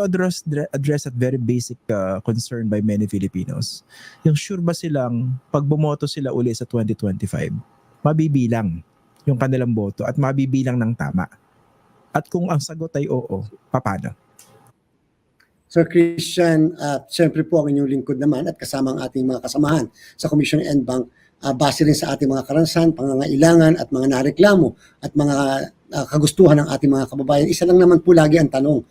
to address address that very basic uh, concern by many Filipinos. Yung sure ba silang pag bumoto sila uli sa 2025, mabibilang yung kanilang boto at mabibilang ng tama. At kung ang sagot ay oo, paano? Sir Christian, at siyempre po ang inyong lingkod naman at kasama ang ating mga kasamahan sa Commission and Bank, uh, base rin sa ating mga karansan, pangangailangan at mga nareklamo at mga uh, kagustuhan ng ating mga kababayan. Isa lang naman po lagi ang tanong.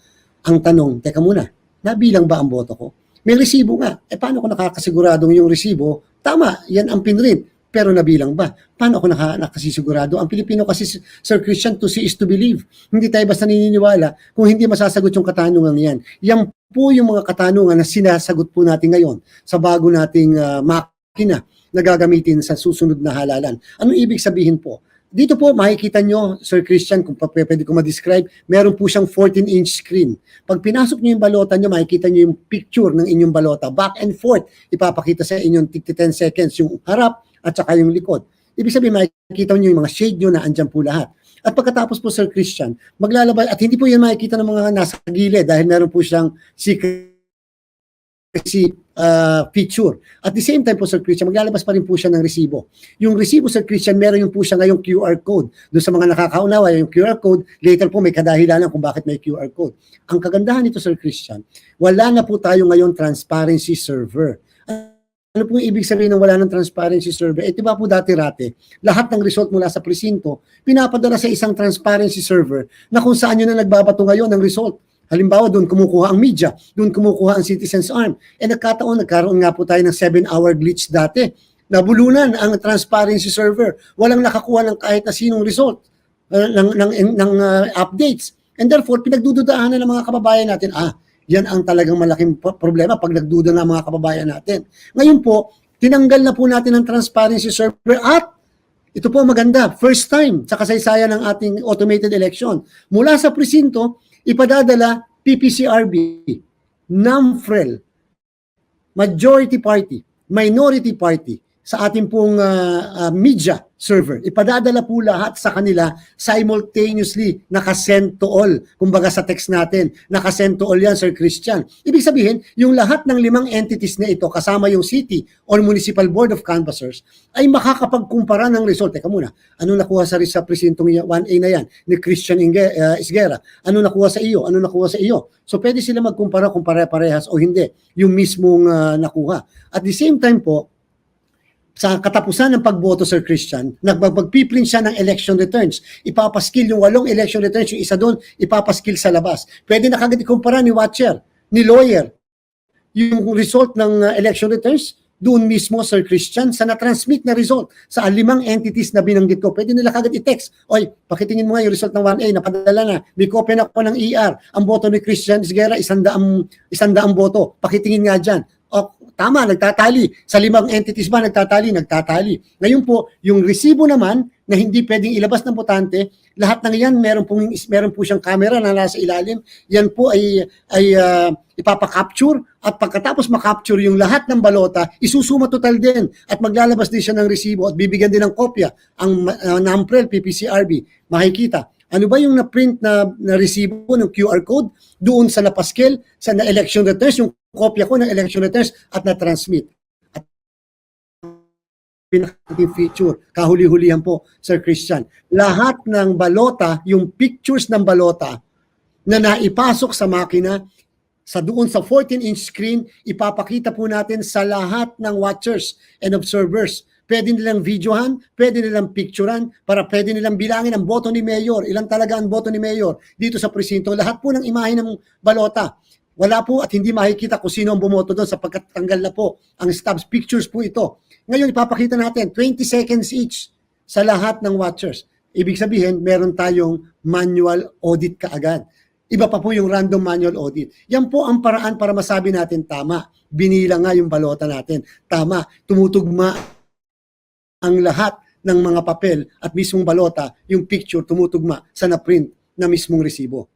Ang tanong, teka muna, nabilang ba ang boto ko? May resibo nga. E paano ko nakakasiguradong yung resibo? Tama, yan ang pinrint. Pero nabilang ba? Paano ako naka, nakasisigurado? Ang Pilipino kasi, Sir Christian, to see is to believe. Hindi tayo basta naniniwala kung hindi masasagot yung katanungan yan. Yan po yung mga katanungan na sinasagot po natin ngayon sa bago nating uh, makina na gagamitin sa susunod na halalan. Ano ibig sabihin po? Dito po makikita nyo, Sir Christian, kung pwede ko ma-describe, meron po siyang 14-inch screen. Pag pinasok nyo yung balota nyo, makikita nyo yung picture ng inyong balota. Back and forth, ipapakita sa inyong 10 seconds yung harap at saka yung likod. Ibig sabihin, makikita nyo yung mga shade nyo na andyan po lahat. At pagkatapos po, Sir Christian, maglalabas, at hindi po yan makikita ng mga nasa gilid dahil meron po siyang secrecy uh, feature. At the same time po, Sir Christian, maglalabas pa rin po siya ng resibo. Yung resibo, Sir Christian, meron yung po siya ngayong QR code. Doon sa mga nakakaunawa, yung QR code, later po may kadahilanan kung bakit may QR code. Ang kagandahan nito, Sir Christian, wala na po tayo ngayon transparency server. Ano po ibig sabihin ng wala ng transparency server? Eh, di po dati-rate, lahat ng result mula sa presinto, pinapadala sa isang transparency server na kung saan yun na nagbabato ngayon ng result. Halimbawa, doon kumukuha ang media, doon kumukuha ang Citizens Arm. Eh nagkataon, nagkaroon nga po tayo ng 7-hour glitch dati. Nabulunan ang transparency server. Walang nakakuha ng kahit na sinong result uh, ng, ng, ng uh, updates. And therefore, pinagdududaanan ng mga kababayan natin, ah, yan ang talagang malaking problema pag nagduda ng mga kababayan natin. Ngayon po, tinanggal na po natin ang transparency server at ito po maganda, first time sa kasaysayan ng ating automated election. Mula sa presinto, ipadadala PPCRB, NAMFREL, majority party, minority party sa ating pong uh, uh, media server. Ipadadala po lahat sa kanila simultaneously, nakasend to all. Kumbaga sa text natin, nakasend to all yan, Sir Christian. Ibig sabihin, yung lahat ng limang entities na ito, kasama yung city or municipal board of canvassers, ay makakapagkumpara ng result. Teka muna, ano nakuha sa, sa presintong 1A na yan ni Christian Inge, uh, Isguera? Ano nakuha sa iyo? Ano nakuha sa iyo? So pwede sila magkumpara kung pare-parehas o hindi, yung mismong uh, nakuha. At the same time po, sa katapusan ng pagboto, Sir Christian, nagpagpiprint siya ng election returns. Ipapaskil yung walong election returns, yung isa doon, ipapaskil sa labas. Pwede na kagad ikumpara ni watcher, ni lawyer, yung result ng uh, election returns, doon mismo, Sir Christian, sa na-transmit na result sa limang entities na binanggit ko. Pwede nila kagad i-text, Oy, pakitingin mo nga yung result ng 1A, napadala na, may copy na ako ng ER. Ang boto ni Christian Isguera, isandaang, isandaang boto. Pakitingin nga dyan. Tama, nagtatali. Sa limang entities ba nagtatali? Nagtatali. Ngayon po, yung resibo naman na hindi pwedeng ilabas ng botante, lahat ng yan meron po meron po siyang camera na nasa ilalim. Yan po ay ay uh, ipapa-capture at pagkatapos ma-capture yung lahat ng balota, isusuma total din at maglalabas din siya ng resibo at bibigyan din ng kopya ang uh, NAMPREL PPCRB. Makikita ano ba yung na-print na, na resibo ng QR code doon sa napaskel sa na election returns, yung kopya ko ng election returns at na-transmit. At pinakating feature, kahuli-hulihan po, Sir Christian. Lahat ng balota, yung pictures ng balota na naipasok sa makina, sa doon sa 14-inch screen, ipapakita po natin sa lahat ng watchers and observers pwede nilang videohan, pwede nilang picturean, para pwede nilang bilangin ang boto ni Mayor, ilan talaga ang boto ni Mayor dito sa presinto. Lahat po ng imahe ng balota. Wala po at hindi makikita kung sino ang bumoto doon sapagkat tanggal na po ang stubs pictures po ito. Ngayon ipapakita natin 20 seconds each sa lahat ng watchers. Ibig sabihin, meron tayong manual audit kaagad. Iba pa po yung random manual audit. Yan po ang paraan para masabi natin tama. Binila nga yung balota natin. Tama, tumutugma ang lahat ng mga papel at mismong balota, yung picture tumutugma sa na-print na mismong resibo.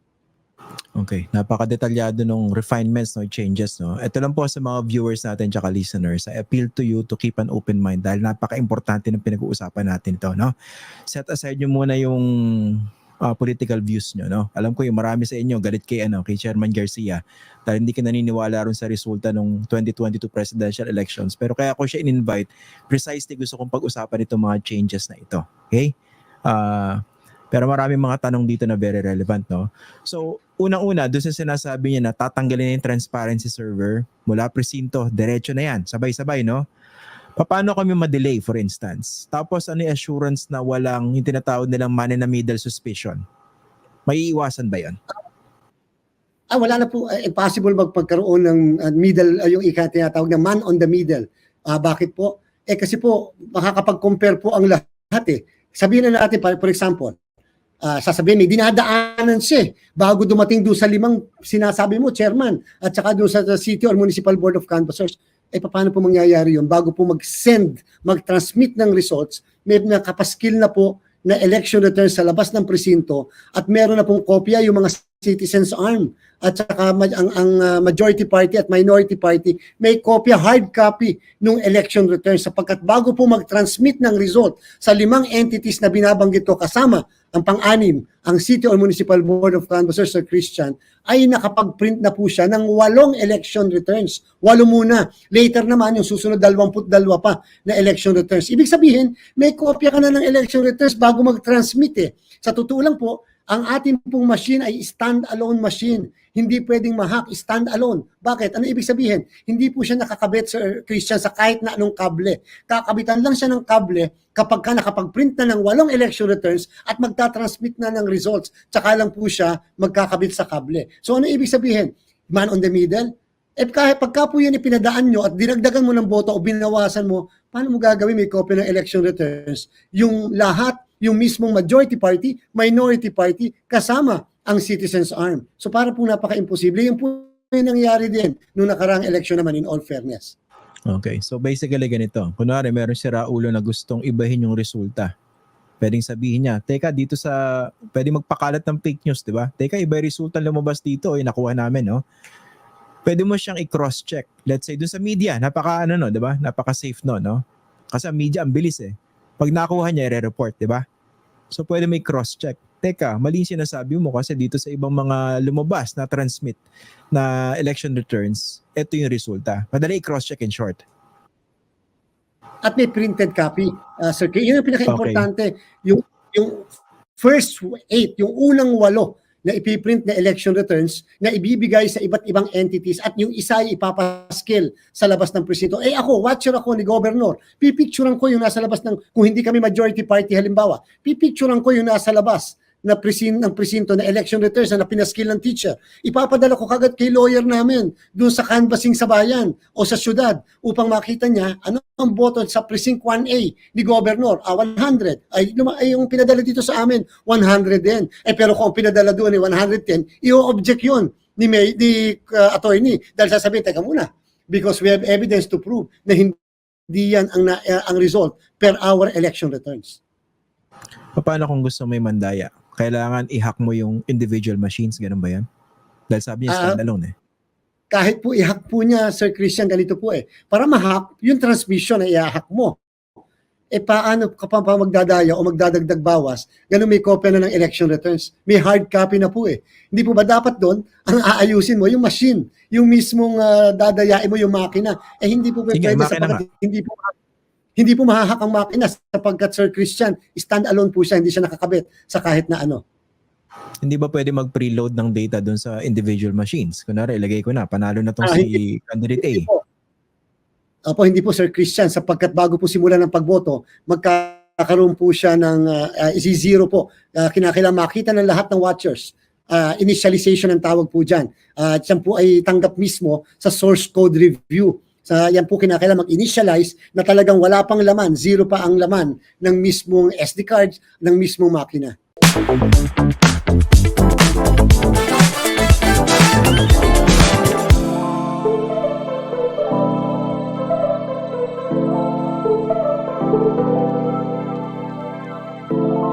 Okay, napaka-detalyado nung refinements, no, changes, no. Ito lang po sa mga viewers natin tsaka listeners. I appeal to you to keep an open mind dahil napaka-importante ng pinag-uusapan natin ito, no. Set aside nyo muna yung ah, political views nyo. No? Alam ko yung marami sa inyo galit kay, ano, kay Chairman Garcia dahil hindi ka naniniwala ron sa resulta ng 2022 presidential elections. Pero kaya ko siya in-invite, precisely gusto kong pag-usapan itong mga changes na ito. Okay? Ah, pero maraming mga tanong dito na very relevant, no? So, unang-una, doon sa sinasabi niya na tatanggalin na yung transparency server mula presinto, diretso na yan, sabay-sabay, no? Paano kami ma-delay, for instance? Tapos, ano yung assurance na walang yung tinatawag nilang man in the middle suspicion? May iwasan ba yan? Ah, wala na po, eh, impossible magpagkaroon ng uh, middle, uh, yung ika tinatawag na man on the middle. Ah, bakit po? Eh kasi po, makakapag-compare po ang lahat eh. Sabihin na natin, for example, ah, sasabihin, may dinadaanan siya eh, bago dumating doon sa limang sinasabi mo, chairman, at saka doon sa, sa city or municipal board of canvassers, eh paano po mangyayari yun? Bago po mag-send, mag-transmit ng results, may nakapaskil na po na election returns sa labas ng presinto at meron na pong kopya yung mga citizens arm at saka ang, ang uh, majority party at minority party may kopya hard copy ng election returns sapagkat bago po mag-transmit ng result sa limang entities na binabanggit ko kasama ang pang-anim, ang City or Municipal Board of Canvassers Sir Christian, ay nakapag-print na po siya ng walong election returns. Walo muna. Later naman, yung susunod 22 pa na election returns. Ibig sabihin, may kopya ka na ng election returns bago mag-transmit eh. Sa totoo lang po, ang ating pong machine ay stand-alone machine. Hindi pwedeng ma-hack, stand-alone. Bakit? Ano ibig sabihin? Hindi po siya nakakabit, Sir Christian, sa kahit na anong kable. Kakabitan lang siya ng kable kapag ka nakapag-print na ng walong election returns at magta-transmit na ng results. Tsaka lang po siya magkakabit sa kable. So ano ibig sabihin? Man on the middle? Eh kahit pagka po yan ipinadaan nyo at dinagdagan mo ng boto o binawasan mo, paano mo gagawin may copy ng election returns? Yung lahat, yung mismong majority party, minority party, kasama ang citizens arm. So para po napaka-imposible. Yung po yung nangyari din nung nakarang election naman in all fairness. Okay, so basically ganito. Kunwari, meron si Raulo na gustong ibahin yung resulta. Pwedeng sabihin niya, teka, dito sa, pwede magpakalat ng fake news, di ba? Teka, iba yung resulta lumabas dito, eh, nakuha namin, no? Pwede mo siyang i-cross-check. Let's say, dun sa media, napaka, ano, no, di ba? Napaka-safe no, no? Kasi ang media, ang bilis, eh. Pag nakuha niya, i-report, di ba? So, pwede may cross-check. Teka, mali yung sinasabi mo kasi dito sa ibang mga lumabas na transmit na election returns, ito yung resulta. Madali i-cross-check in short. At may printed copy, uh, Sir Kay. Yun ang pinaka-importante. Yung, yung first eight, yung unang walo na ipiprint na election returns na ibibigay sa iba't ibang entities at yung isa ay ipapaskill sa labas ng presinto. Eh ako, watcher ako ni Governor. Pipicturean ko yung nasa labas ng, kung hindi kami majority party halimbawa, pipicturean ko yung nasa labas na presin ng presinto na election returns na pinaskill ng teacher. Ipapadala ko kagad kay lawyer namin doon sa canvassing sa bayan o sa syudad upang makita niya ano ang boto sa precinct 1A ni governor. Ah, 100. Ay, luma, ay yung pinadala dito sa amin, 100 din. Eh pero kung pinadala doon ay 110, i-object yun ni, may, ni uh, attorney. Dahil sasabihin, teka muna, because we have evidence to prove na hindi yan ang, na, uh, ang result per our election returns. Paano kung gusto may mandaya? Kailangan i-hack mo yung individual machines, ganun ba yan? Dahil sabi niya Ah, standalone eh. kahit po i-hack po niya, Sir Christian, ganito po eh. Para ma-hack, yung transmission na i-hack mo. Eh paano ka pa, magdadaya o magdadagdag bawas, ganun may kopya na ng election returns. May hard copy na po eh. Hindi po ba dapat doon, ang aayusin mo, yung machine, yung mismong ah, dadayain mo yung makina. Eh hindi po Sige, pwede makina sapagkat hindi po hindi po mahahak ang makina sapagkat Sir Christian, stand-alone po siya, hindi siya nakakabit sa kahit na ano. Hindi ba pwede mag-preload ng data dun sa individual machines? Kunwari, ilagay ko na, panalo na tong Ah, si candidate A. Hindi po. Opo, hindi po Sir Christian sapagkat bago po simula ng pagboto, magkakaroon po siya ng uh, isi-zero po. Uh, kinakailangan makita ng lahat ng watchers. Uh, initialization ang tawag po dyan. Uh, yan po ay tanggap mismo sa source code review. Sa yan po kinakailangan mag-initialize na talagang wala pang laman, zero pa ang laman ng mismong SD cards, ng mismong makina.